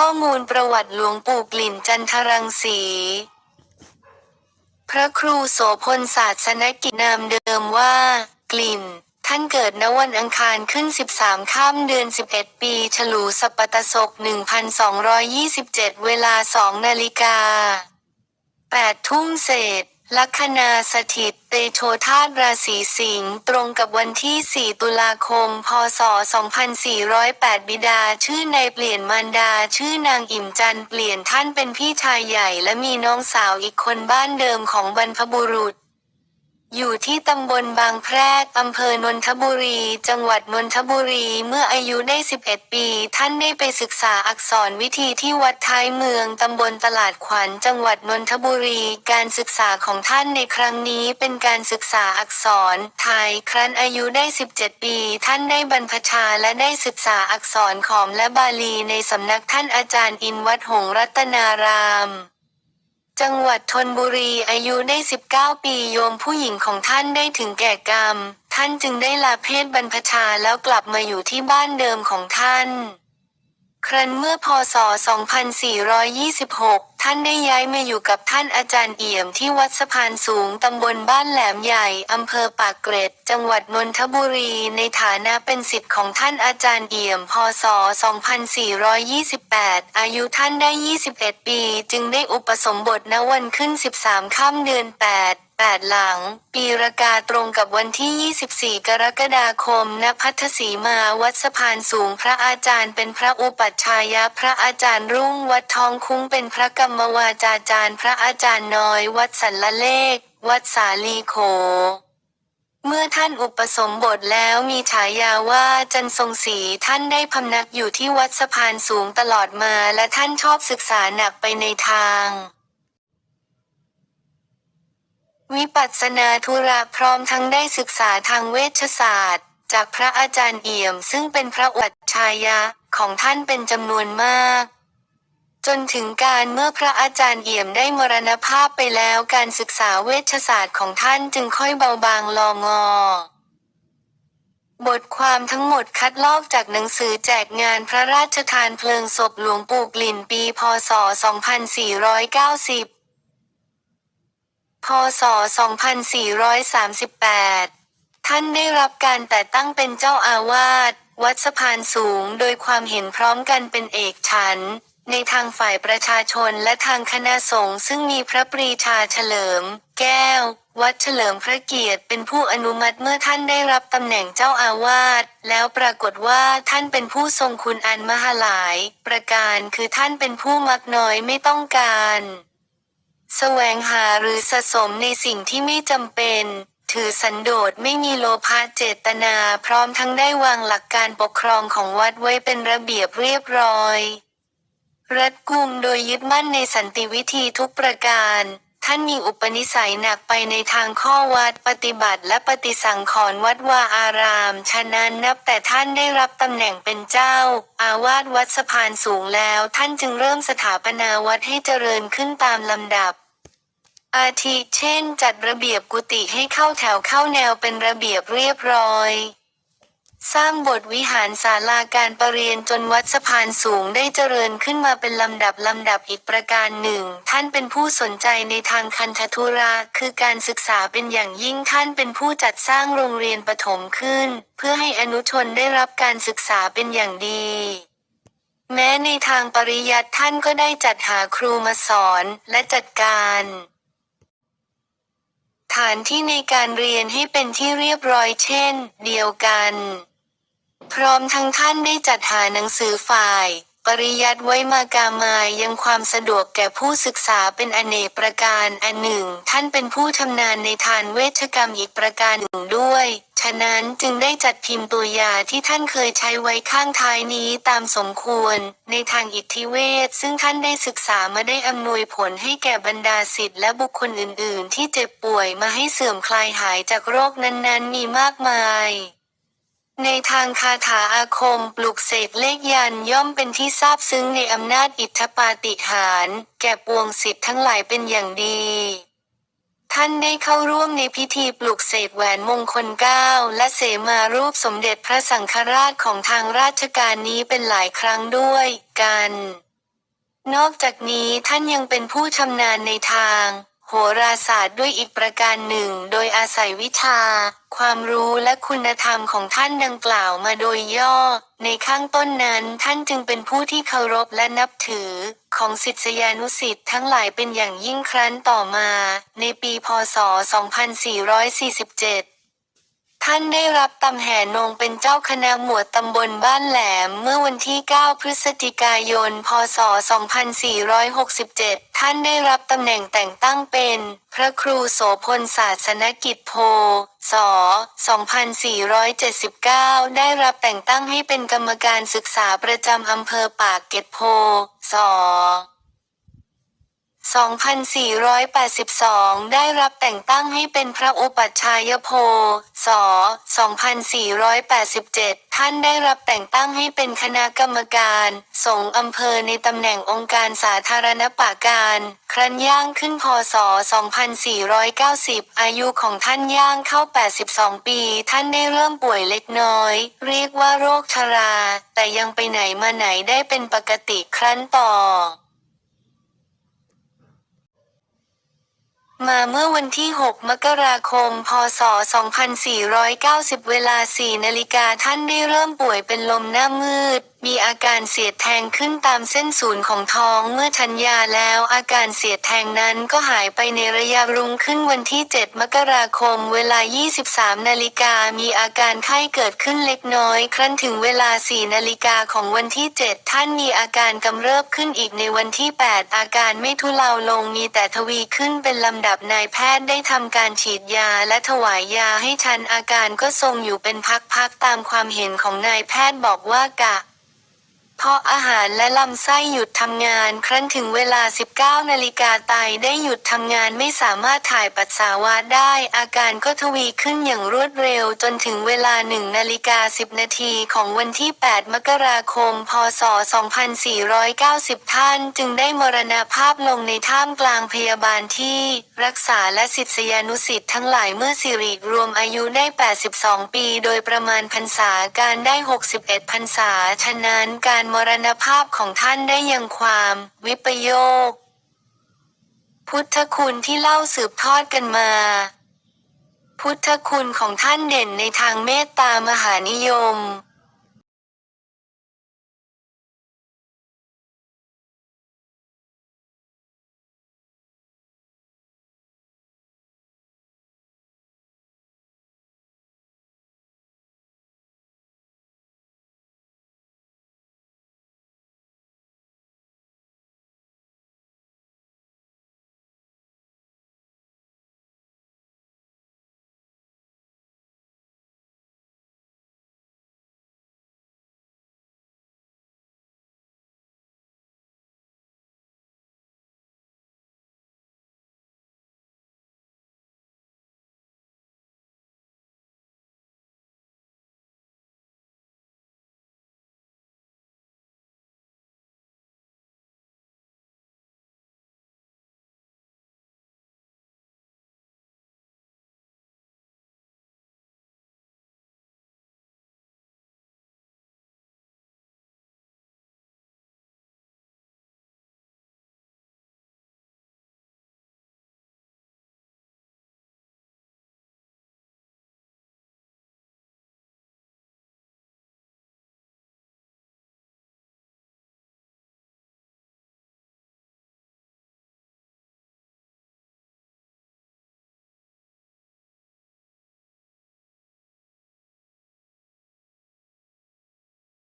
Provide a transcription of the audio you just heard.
ข้อมูลประวัติหลวงปู่กลิ่นจันทรังสี พระครูโสพลศาสนกิจนามเดิมว่า กลิ่น ท่านเกิดณวันอังคารขึ้น 13 ข้ามเดือน 11 ปี ฉลูสัปปตศก 1227 เวลา 2 นาฬิกา 8 ทุ่มเศษ ลัคนาสถิตเตโชธาตราศีสิงห์ตรงกับวันที่ 4 ตุลาคม พศ 2408 บิดาชื่อนายเปลี่ยนมารดาชื่อนางอิ่มจันเปลี่ยนท่านเป็นพี่ชายใหญ่และมีน้องสาวอีกคนบ้านเดิมของบรรพบุรุษ อยู่ที่ตำบลบางแพรกอำเภอนนทบุรี จังหวัดนนทบุรี เมื่ออายุได้ 11 ปี ท่านได้ไปศึกษาอักษรวิธีที่วัดท้ายเมืองตำบลตลาดขวัญ จังหวัดนนทบุรี การศึกษาของท่านในครั้งนี้เป็นการศึกษาอักษร ไทย ครั้นอายุได้ 17 ปี ท่านได้บรรพชาและได้ศึกษาอักษรขอมและบาลีในสำนักท่านอาจารย์อินวัดหงรัตนาราม จังหวัดธนบุรีอายุได้ 19 ปีโยมผู้หญิงของท่านได้ถึงแก่กรรม ท่านจึงได้ลาเพศบรรพชาแล้วกลับมาอยู่ที่บ้านเดิมของท่าน ครั้นเมื่อพศ 2426 ท่านได้ย้ายมาอยู่กับท่านอาจารย์เอี่ยมที่วัดสะพานสูงตำบลบ้านแหลมใหญ่อำเภอปากเกร็ด จังหวัดนนทบุรีในฐานะเป็นศิษย์ของท่านอาจารย์เอี่ยม พศ 2428 อายุท่านได้ 21 ปี จึงได้อุปสมบทณวันขึ้น 13ค่ำเดือน 8 8 หลัง ปีรากาตรงกับวันที่ 24 กรกฎาคม ณ พัทสีมาวัดสะพานสูงพระอาจารย์เป็นพระอุปัชฌายะพระอาจารย์รุ่งวัดทองคุ้งเป็นพระกรรมวาจาจารย์ พระอาจารย์น้อย วัดสันละเลข วัดสาลีโข เมื่อท่านอุปสมบทแล้วมีฉายาว่าจันทรงศรีท่านได้พำนักอยู่ที่วัดสะพานสูงตลอดมาและท่านชอบศึกษาหนักไปในทางวิปัสสนาธุระพร้อมทั้งได้ศึกษาทางเวชศาสตร์ จากพระอาจารย์เอี่ยมซึ่งเป็นพระอุปัชายะของท่านเป็นจำนวนมาก จนถึงการเมื่อพระอาจารย์เอี่ยมได้มรณภาพไปแล้วการศึกษาเวชศาสตร์ของท่านจึงค่อยเบาบางลองอบทความทั้งหมดคัดลอกจากหนังสือแจกงานพระราชทานเพลิงศพหลวงปู่กลิ่นปีพศ 2490 พศ 2438 ท่านได้รับการแต่ตั้งเป็นเจ้าอาวาส วัดสะพานสูงโดยความเห็นพร้อมกันเป็นเอกฉันท์ ในทางฝ่ายประชาชนและทางคณะสงฆ์ซึ่งมีพระปรีชาเฉลิม แก้ว วัดเฉลิมพระเกียรติเป็นผู้อนุมัติเมื่อท่านได้รับตำแหน่งเจ้าอาวาสแล้วปรากฏว่าท่านเป็นผู้ทรงคุณอันมหาหลาย ประการคือท่านเป็นผู้มักน้อยไม่ต้องการแสวงหาหรือสะสมในสิ่งที่ไม่จำเป็น ถือสันโดษไม่มีโลภะเจตนาพร้อมทั้งได้วางหลักการปกครองของวัดไว้เป็นระเบียบเรียบร้อย รัดกุมโดยยึดมั่นในสันติวิธีทุกประการ ท่านมีอุปนิสัยหนักไปในทางข้อวัดปฏิบัติและปฏิสังขรณ์วัดวาอาราม ฉะนั้นนับแต่ท่านได้รับตำแหน่งเป็นเจ้า อาวาสวัดสะพานสูงแล้วท่านจึงเริ่มสถาปนาวัดให้เจริญขึ้นตามลำดับอาทิเช่น จัดระเบียบกุฏิให้เข้าแถวเข้าแนวเป็นระเบียบเรียบร้อย สร้างบทวิหารศาลาการประเรียนจนวัดสะพานสูงได้เจริญขึ้นมาเป็นลำดับลำดับอีกประการหนึ่ง ท่านเป็นผู้สนใจในทางคันธทุระคือการศึกษาเป็นอย่างยิ่งท่านเป็นผู้จัดสร้างโรงเรียนประถมขึ้น เพื่อให้อนุชนได้รับการศึกษาเป็นอย่างดี แม้ในทางปริยัติท่านก็ได้จัดหาครูมาสอนและจัดการฐานที่ในการเรียนให้เป็นที่เรียบร้อยเช่น เดียวกัน พร้อมทั้งท่านได้จัดหาหนังสือฝ่าย ปริยัติไว้มากามายยังความสะดวกแก่ผู้ศึกษาเป็นอเนกประการอันหนึ่ง ท่านเป็นผู้ชำนาญในทานเวชกรรมอีกประการหนึ่งด้วย ฉะนั้นจึงได้จัดพิมพ์ตัวยาที่ท่านเคยใช้ไว้ข้างท้ายนี้ตามสมควร ในทางอิทธิเวชซึ่งท่านได้ศึกษามาได้อำนวยผลให้แก่บรรดาศิษย์และบุคคลอื่น ๆ ที่เจ็บป่วยมาให้เสื่อมคลายหายจากโรคนั้น ๆ มีมากมาย ในทางคาถาอาคมปลุกเสกเลขยันย่อมเป็นที่ทราบซึ้งในอำนาจอิทธปาฏิหาร แก่ปวงสิทธิ์ทั้งหลายเป็นอย่างดี ท่านได้เข้าร่วมในพิธีปลุกเสกแหวนมงคลเก้าและเสมารูปสมเด็จพระสังฆราชของทางราชการนี้เป็นหลายครั้งด้วยกัน นอกจากนี้ท่านยังเป็นผู้ชำนาญในทาง โหราศาสตร์ด้วยอีกประการหนึ่ง โดยอาศัยวิชา ความรู้และคุณธรรมของท่านดังกล่าวมาโดยย่อ ในข้างต้นนั้นท่านจึงเป็นผู้ที่เคารพและนับถือ ของศิษยานุศิษย์ทั้งหลายเป็นอย่างยิ่งครั้นต่อมา ในปีพศ 2447 ท่านได้รับตำแห่นงเป็นเจ้าคณะหมวดตำบลบ้านแหลมเมื่อวันที่ 9 พฤศจิกายน พศ 2467 ท่านได้รับตำแหน่งแต่งตั้งเป็น พระครูโสพลศาสนกิจโพศ2479 ได้รับแต่งตั้งให้เป็นกรรมการศึกษาประจำอำเภอปากเกร็ดโพศ 2482 ได้รับแต่งตั้งให้เป็นพระอุปัชฌายโพศ2487 ท่านได้รับแต่งตั้งให้เป็นคณะกรรมการสงอำเภอในตำแหน่งองค์การสาธารณปาการ ครั้นย่างขึ้นพศ 2490 อายุของท่านย่างเข้า 82 ปี ท่านได้เริ่มป่วยเล็กน้อย เรียกว่าโรคชรา แต่ยังไปไหนมาไหนได้เป็นปกติครั้นต่อ มาเมื่อวันที่ 6 มกราคม พศ 2490 เวลา 4 นาฬิกาท่านได้เริ่มป่วยเป็นลมหน้ามืด มีอาการเสียดแทงขึ้นตามเส้นศูนย์ของท้องเมื่อชันยาแล้วอาการเสียดแทงนั้นก็หายไปในระยะรุ่งขึ้นวันที่ 7 มกราคมเวลา 23 นาฬิกามีอาการไข้เกิดขึ้นเล็กน้อย ครั้นถึงเวลา 4 นาฬิกาของวันที่ 7 ท่านมีอาการกำเริบขึ้นอีกในวันที่ 8 อาการไม่ทุเลาลงมีแต่ทวีขึ้นเป็นลำดับนายแพทย์ได้ทำการฉีดยาและถวายยาให้ชันอาการก็ทรงอยู่เป็นพักๆตามความเห็นของนายแพทย์บอกว่ากะ เพราะอาหารและลำไส้หยุดทำงาน ครั้นถึงเวลา 19 นาฬิกาไตได้หยุดทำงานไม่สามารถถ่ายปัสสาวะได้ อาการก็ทวีขึ้นอย่างรวดเร็วจนถึงเวลา 1 นาฬิกา 10 นาทีของวันที่ 8 มกราคม พศ 2490 ท่าน จึงได้มรณภาพลงในท่ามกลางพยาบาลที่ รักษาและศิษยานุศิษย์ทั้งหลายเมื่อสิริรวมอายุได้ 82 ปี โดยประมาณพรรษาการได้ 61 พรรษา ฉะนั้นการการมรณภาพของท่านได้ยังความวิปโยค พุทธคุณที่เล่าสืบทอดกันมา พุทธคุณของท่านเด่นในทางเมตตามหานิยม